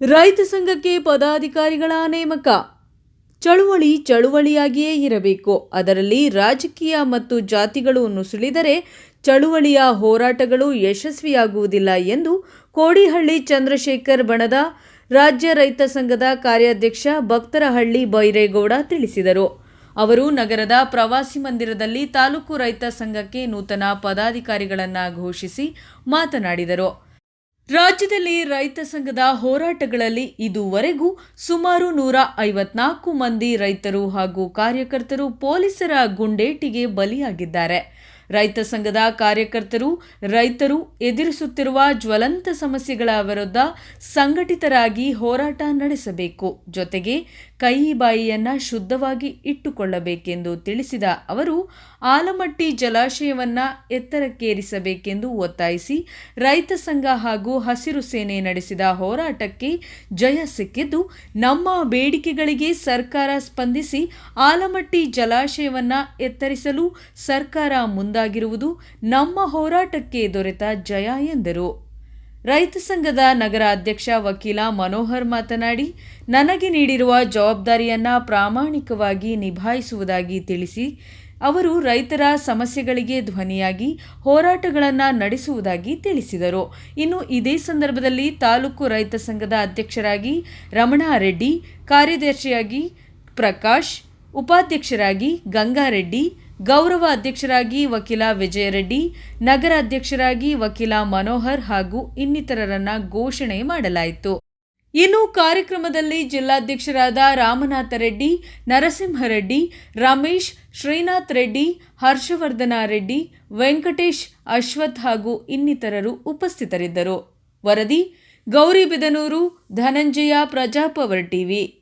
ರೈತ ಸಂಘಕ್ಕೆ ಪದಾಧಿಕಾರಿಗಳ ನೇಮಕ. ಚಳುವಳಿ ಚಳುವಳಿಯಾಗಿಯೇ ಇರಬೇಕು. ಅದರಲ್ಲಿ ರಾಜಕೀಯ ಮತ್ತು ಜಾತಿಗಳು ನುಸುಳಿದರೆ ಚಳುವಳಿಯ ಹೋರಾಟಗಳು ಯಶಸ್ವಿಯಾಗುವುದಿಲ್ಲ ಎಂದು ಕೋಡಿಹಳ್ಳಿ ಚಂದ್ರಶೇಖರ್ ಬಣದ ರಾಜ್ಯ ರೈತ ಸಂಘದ ಕಾರ್ಯಾಧ್ಯಕ್ಷ ಭಕ್ತರಹಳ್ಳಿ ಬೈರೇಗೌಡ ತಿಳಿಸಿದರು. ಅವರು ನಗರದ ಪ್ರವಾಸಿ ಮಂದಿರದಲ್ಲಿ ತಾಲೂಕು ರೈತ ಸಂಘಕ್ಕೆ ನೂತನ ಪದಾಧಿಕಾರಿಗಳನ್ನು ಘೋಷಿಸಿ ಮಾತನಾಡಿದರು. ರಾಜ್ಯದಲ್ಲಿ ರೈತ ಸಂಘದ ಹೋರಾಟಗಳಲ್ಲಿ ಇದುವರೆಗೂ ಸುಮಾರು ನೂರ ಐವತ್ನಾಲ್ಕು ಮಂದಿ ರೈತರು ಹಾಗೂ ಕಾರ್ಯಕರ್ತರು ಪೊಲೀಸರ ಗುಂಡೇಟಿಗೆ ಬಲಿಯಾಗಿದ್ದಾರೆ. ರೈತ ಸಂಘದ ಕಾರ್ಯಕರ್ತರು, ರೈತರು ಎದುರಿಸುತ್ತಿರುವ ಜ್ವಲಂತ ಸಮಸ್ಯೆಗಳ ವಿರುದ್ಧ ಸಂಘಟಿತರಾಗಿ ಹೋರಾಟ ನಡೆಸಬೇಕು. ಜೊತೆಗೆ ಕೈ ಬಾಯಿಯನ್ನ ಶುದ್ಧವಾಗಿ ಇಟ್ಟುಕೊಳ್ಳಬೇಕೆಂದು ತಿಳಿಸಿದ ಅವರು, ಆಲಮಟ್ಟಿ ಜಲಾಶಯವನ್ನ ಎತ್ತರಕ್ಕೇರಿಸಬೇಕೆಂದು ಒತ್ತಾಯಿಸಿ ರೈತ ಸಂಘ ಹಾಗೂ ಹಸಿರು ಸೇನೆ ನಡೆಸಿದ ಹೋರಾಟಕ್ಕೆ ಜಯ ಸಿಕ್ಕಿದ್ದು, ನಮ್ಮ ಬೇಡಿಕೆಗಳಿಗೆ ಸರ್ಕಾರ ಸ್ಪಂದಿಸಿ ಆಲಮಟ್ಟಿ ಜಲಾಶಯವನ್ನ ಎತ್ತರಿಸಲು ಸರ್ಕಾರ ಮುಂದಾಗಿರುವುದು ನಮ್ಮ ಹೋರಾಟಕ್ಕೆ ದೊರೆತ ಜಯ ಎಂದರು. ರೈತ ಸಂಘದ ನಗರ ಅಧ್ಯಕ್ಷ ವಕೀಲ ಮನೋಹರ್ ಮಾತನಾಡಿ, ನನಗೆ ನೀಡಿರುವ ಜವಾಬ್ದಾರಿಯನ್ನು ಪ್ರಾಮಾಣಿಕವಾಗಿ ನಿಭಾಯಿಸುವುದಾಗಿ ತಿಳಿಸಿ, ಅವರು ರೈತರ ಸಮಸ್ಯೆಗಳಿಗೆ ಧ್ವನಿಯಾಗಿ ಹೋರಾಟಗಳನ್ನು ನಡೆಸುವುದಾಗಿ ತಿಳಿಸಿದರು. ಇನ್ನು ಇದೇ ಸಂದರ್ಭದಲ್ಲಿ ತಾಲೂಕು ರೈತ ಸಂಘದ ಅಧ್ಯಕ್ಷರಾಗಿ ರಮಣಾರೆಡ್ಡಿ, ಕಾರ್ಯದರ್ಶಿಯಾಗಿ ಪ್ರಕಾಶ್, ಉಪಾಧ್ಯಕ್ಷರಾಗಿ ಗಂಗಾರೆಡ್ಡಿ ಗೌರವ ಅಧ್ಯಕ್ಷರಾಗಿ ವಕೀಲ ವಿಜಯರೆಡ್ಡಿ, ನಗರ ಅಧ್ಯಕ್ಷರಾಗಿ ವಕೀಲ ಮನೋಹರ್ ಹಾಗೂ ಇನ್ನಿತರರನ್ನ ಘೋಷಣೆ ಮಾಡಲಾಯಿತು. ಇನ್ನು ಕಾರ್ಯಕ್ರಮದಲ್ಲಿ ಜಿಲ್ಲಾಧ್ಯಕ್ಷರಾದ ರಾಮನಾಥ ರೆಡ್ಡಿ, ನರಸಿಂಹರೆಡ್ಡಿ, ರಮೇಶ್, ಶ್ರೀನಾಥ್ ರೆಡ್ಡಿ, ಹರ್ಷವರ್ಧನ ರೆಡ್ಡಿ, ವೆಂಕಟೇಶ್, ಅಶ್ವಥ್ ಹಾಗೂ ಇನ್ನಿತರರು ಉಪಸ್ಥಿತರಿದ್ದರು. ವರದಿ ಗೌರಿಬಿದನೂರು ಧನಂಜಯ ಪ್ರಜಾಪವರ್ ಟಿವಿ.